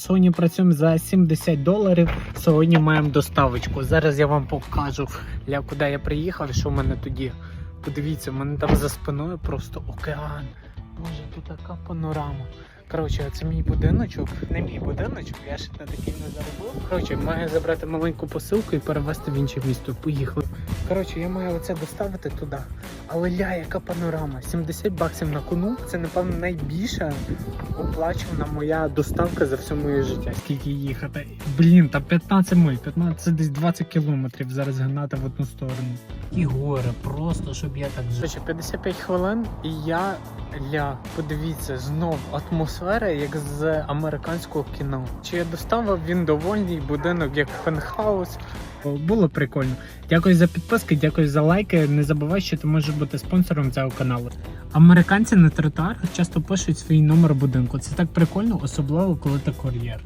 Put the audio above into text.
Сьогодні працюємо за 70 доларів. Сьогодні маємо доставочку. Зараз я вам покажу, ля, куди я приїхав що в мене тоді. Подивіться, в мене там за спиною просто океан. Боже, тут така панорама. Коротше, це мій будиночок, не мій будиночок, я ще на такий не заробив. Коротше, маю забрати маленьку посилку і перевезти в інше місто. Поїхали. Коротше, я маю оце доставити туди. Але ля, яка панорама? 70 баксів на кону. Це, напевно, найбільша оплачувана моя доставка за все моє життя. Скільки їхати? Блін, та 15 миль, 15 це десь 20 кілометрів зараз гнати в одну сторону. І горе, просто щоб я так жив. Коротше, 55 хвилин, і я ля, подивіться, знов атмосфера, як з американського кіно. Чи я доставив він довольний будинок, як пентхаус. Було прикольно. Дякую за підписки, дякую за лайки. Не забувай, що ти можеш бути спонсором цього каналу. Американці на тротуарах часто пишуть свій номер будинку. Це так прикольно, особливо коли ти кур'єр.